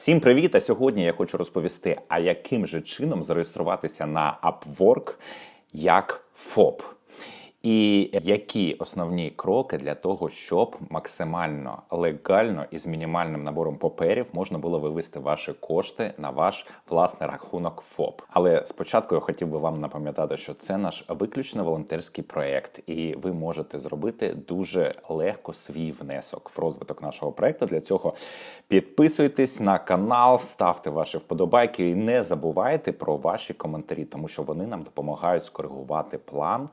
Всім привіт! А сьогодні я хочу розповісти, а яким же чином зареєструватися на Upwork як ФОП. І які основні кроки для того, щоб максимально легально і з мінімальним набором паперів можна було вивести ваші кошти на ваш власний рахунок ФОП. Але спочатку я хотів би вам напам'ятати, що це наш виключно волонтерський проект, і ви можете зробити дуже легко свій внесок в розвиток нашого проекту. Для цього підписуйтесь на канал, ставте ваші вподобайки і не забувайте про ваші коментарі, тому що вони нам допомагають скоригувати план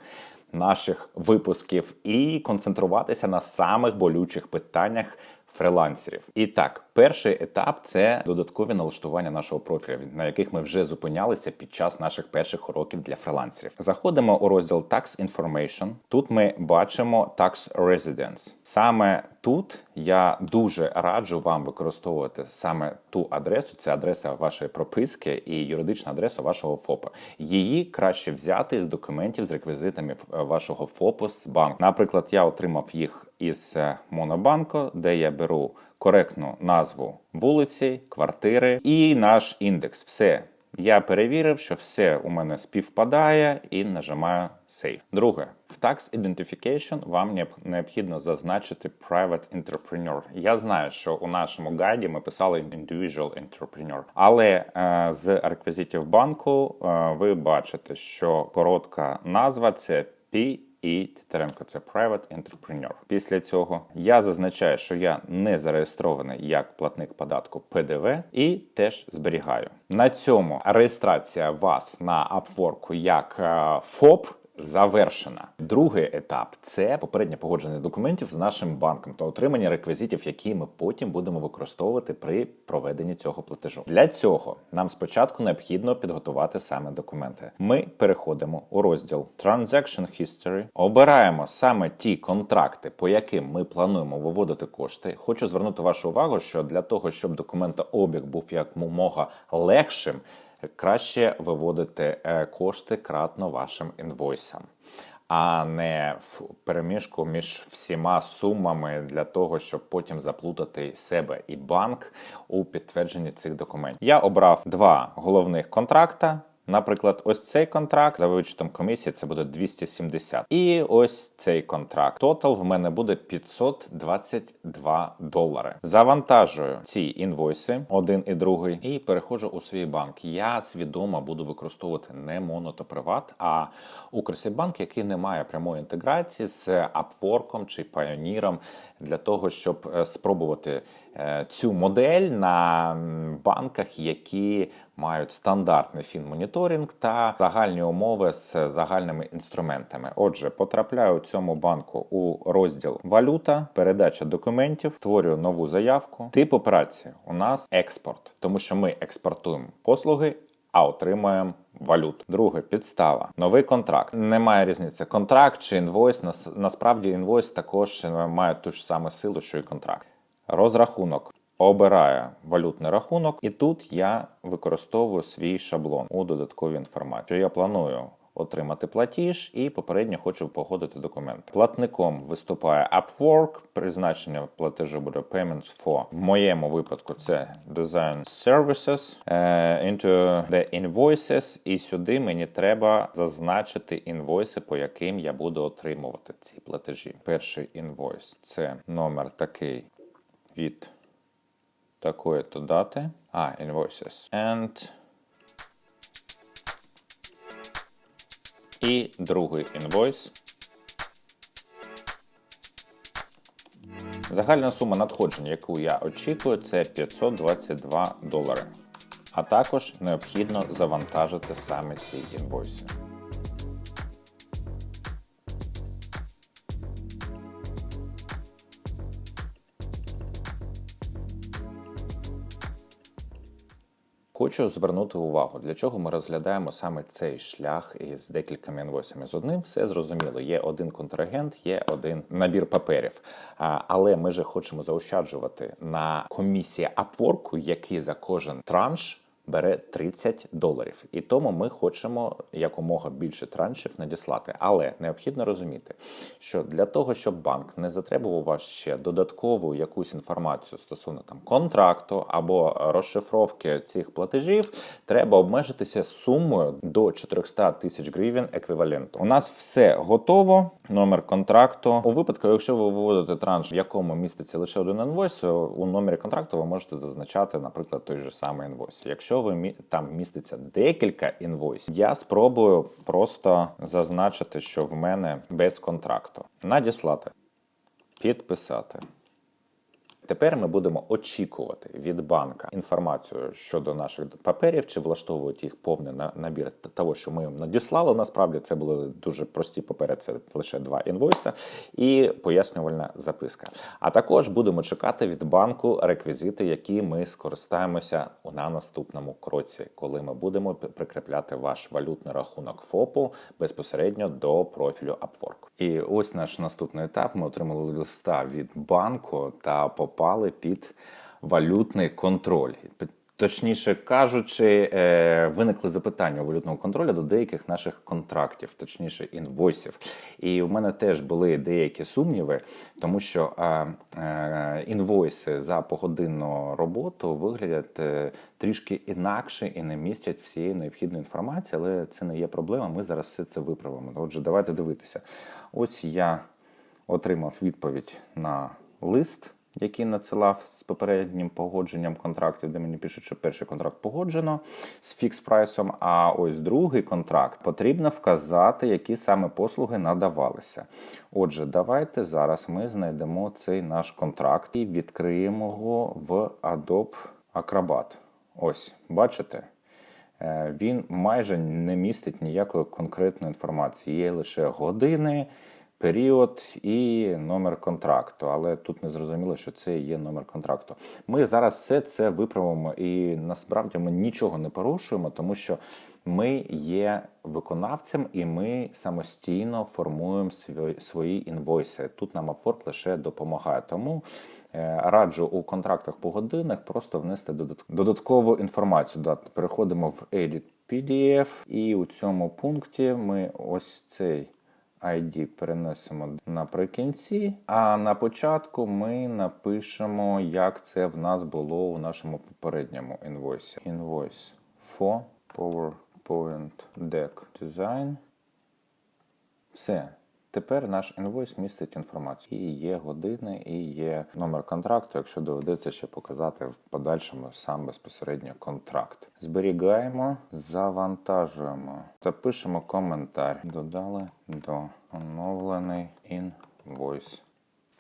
наших випусків і концентруватися на самих болючих питаннях фрилансерів. І так, перший етап це додаткові налаштування нашого профіля, на яких ми вже зупинялися під час наших перших уроків для фрилансерів. Заходимо у розділ Tax Information. Тут ми бачимо Tax Residence. Саме тут я дуже раджу вам використовувати саме ту адресу, це адреса вашої прописки і юридична адреса вашого ФОПа. Її краще взяти з документів з реквізитами вашого ФОПу з банку. Наприклад, я отримав їх із е, Монобанку, де я беру коректну назву вулиці, квартири і наш індекс. Все. Я перевірив, що все у мене співпадає і нажимаю Save. Друге, в Tax Identification вам необхідно зазначити Private Entrepreneur. Я знаю, що у нашому гайді ми писали Individual Entrepreneur, але е, з реквізитів банку е, ви бачите, що коротка назва це P і Тетеренко це Private Entrepreneur. Після цього я зазначаю, що я не зареєстрований як платник податку ПДВ і теж зберігаю. На цьому реєстрація вас на Upwork як е, ФОП завершена. Другий етап це попереднє погодження документів з нашим банком та отримання реквізитів, які ми потім будемо використовувати при проведенні цього платежу. Для цього нам спочатку необхідно підготувати саме документи. Ми переходимо у розділ Transaction History, обираємо саме ті контракти, по яким ми плануємо виводити кошти. Хочу звернути вашу увагу, що для того, щоб документообіг був якомога легшим краще виводити е, кошти кратно вашим інвойсам. А не в переміжку між всіма сумами для того, щоб потім заплутати себе і банк у підтвердженні цих документів. Я обрав два головних контракта. Наприклад, ось цей контракт за вичетом комісії це буде 270. І ось цей контракт. Тотал в мене буде 522 долари. Завантажую ці інвойси, один і другий, і переходжу у свій банк. Я свідомо буду використовувати не Монотоприват, а Укрсібанк, який не має прямої інтеграції з Upwork чи Pioneer для того, щоб е, спробувати цю модель на банках, які мають стандартний фінмоніторинг та загальні умови з загальними інструментами. Отже, потрапляю у цьому банку у розділ валюта, передача документів, створюю нову заявку. Тип операції у нас експорт, тому що ми експортуємо послуги. А отримуємо валюту. Друге підстава. Новий контракт. Немає різниці. Контракт чи інвойс. Насправді інвойс також має ту ж саму силу, що і контракт. Розрахунок. Обираю валютний рахунок, і тут я використовую свій шаблон у додатковій інформації. Я планую отримати платіж і попередньо хочу погодити документ. Платником виступає Upwork, призначення платежу буде Payments for. В моєму випадку це Design Services, uh, into the invoices, і сюди мені треба зазначити інвойси, по яким я буду отримувати ці платежі. Перший інвойс це номер такий від такої-то дати. А, invoices. And І другий інвойс. Загальна сума надходжень, яку я очікую, це 522 долари. А також необхідно завантажити саме ці інвойси. Хочу звернути увагу, для чого ми розглядаємо саме цей шлях із декількома інвойсами. З одним все зрозуміло. Є один контрагент, є один набір паперів. Але ми же хочемо заощаджувати на комісії Upwork, який за кожен транш бере 30 доларів. І тому ми хочемо якомога більше траншів надіслати. Але необхідно розуміти, що для того, щоб банк не затребував вас ще додаткову якусь інформацію стосовно там контракту або розшифровки цих платежів, треба обмежитися сумою до 400 тисяч гривень еквіваленту. У нас все готово. Номер контракту. У випадку, якщо ви виводите транш, в якому міститься лише один інвойс, у номері контракту ви можете зазначати, наприклад, той же самий інвойс. Якщо ви там міститься декілька інвойсів, я спробую просто зазначити, що в мене без контракту. Надіслати, підписати. Тепер ми будемо очікувати від банка інформацію щодо наших паперів, чи влаштовують їх повний на- набір того, що ми їм надіслали. Насправді це були дуже прості папери, це лише два інвойси і пояснювальна записка. А також будемо чекати від банку реквізити, які ми скористаємося на наступному кроці, коли ми будемо прикріпляти ваш валютний рахунок ФОПу безпосередньо до профілю Upwork. І ось наш наступний етап. Ми отримали листа від банку та попали під валютний контроль. Точніше кажучи, е, виникли запитання у валютного контролю до деяких наших контрактів, точніше інвойсів. І у мене теж були деякі сумніви, тому що е, інвойси за погодинну роботу виглядять е, трішки інакше і не містять всієї необхідної інформації, але це не є проблема. Ми зараз все це виправимо. Отже, давайте дивитися. Ось я отримав відповідь на лист, який надсилав з попереднім погодженням контрактів, де мені пишуть, що перший контракт погоджено з фікс прайсом. А ось другий контракт потрібно вказати, які саме послуги надавалися. Отже, давайте зараз ми знайдемо цей наш контракт і відкриємо його в Adobe Acrobat. Ось, бачите? Е, Він майже не містить ніякої конкретної інформації. Є лише години, період і номер контракту. Але тут не зрозуміло, що це є номер контракту. Ми зараз все це виправимо, і насправді ми нічого не порушуємо, тому що ми є виконавцем і ми самостійно формуємо свої, інвойси. Тут нам Upwork лише допомагає. Тому е, раджу у контрактах по годинах просто внести додат- додаткову інформацію. Да, переходимо в Edit PDF, і у цьому пункті ми ось цей ID перенесемо наприкінці, а на початку ми напишемо, як це в нас було у нашому попередньому інвойсі. Invoice for PowerPoint Deck Design. Все. Тепер наш інвойс містить інформацію. І є години, і є номер контракту, якщо доведеться ще показати в подальшому сам безпосередньо контракт. Зберігаємо, завантажуємо та пишемо коментар. Додали до оновлений інвойс.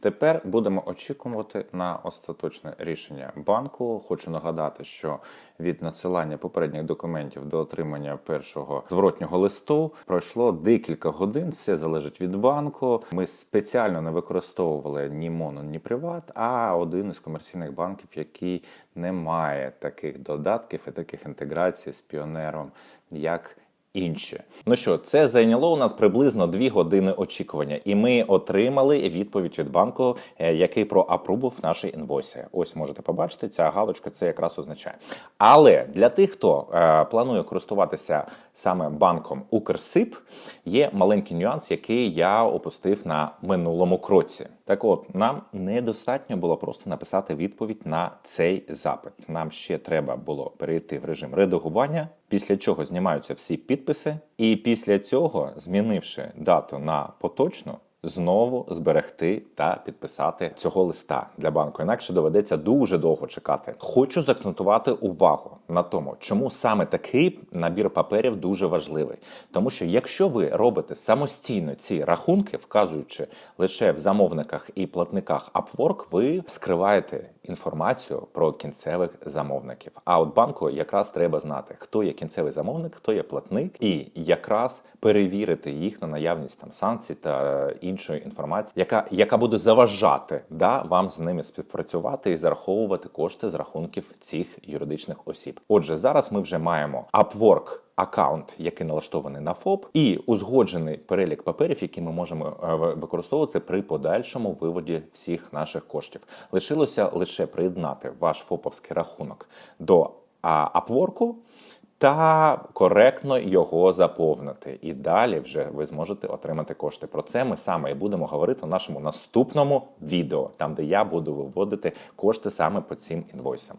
Тепер будемо очікувати на остаточне рішення банку. Хочу нагадати, що від надсилання попередніх документів до отримання першого зворотнього листу пройшло декілька годин. Все залежить від банку. Ми спеціально не використовували ні моно, ні приват, а один із комерційних банків, який не має таких додатків і таких інтеграцій з піонером, як інші. Ну що, це зайняло у нас приблизно 2 години очікування, і ми отримали відповідь від банку, е, який проапрубив наші інвойси. Ось можете побачити, ця галочка це якраз означає. Але для тих, хто е, планує користуватися саме банком Укрсип, є маленький нюанс, який я опустив на минулому кроці. Так от, нам недостатньо було просто написати відповідь на цей запит. Нам ще треба було перейти в режим редагування, після чого знімаються всі підписи, і після цього, змінивши дату на поточну, знову зберегти та підписати цього листа для банку. Інакше доведеться дуже довго чекати. Хочу заакцентувати увагу на тому, чому саме такий набір паперів дуже важливий. Тому що якщо ви робите самостійно ці рахунки, вказуючи лише в замовниках і платниках Upwork, ви скриваєте інформацію про кінцевих замовників. А от банку якраз треба знати, хто є кінцевий замовник, хто є платник, і якраз перевірити їх на наявність там санкцій та іншої інформації, яка, яка буде заважати да, вам з ними співпрацювати і зараховувати кошти з рахунків цих юридичних осіб. Отже, зараз ми вже маємо Upwork аккаунт, який налаштований на ФОП, і узгоджений перелік паперів, які ми можемо е, використовувати при подальшому виводі всіх наших коштів. Лишилося лише приєднати ваш ФОПовський рахунок до а, Upwork та коректно його заповнити. І далі вже ви зможете отримати кошти. Про це ми саме і будемо говорити у нашому наступному відео, там де я буду виводити кошти саме по цим інвойсам.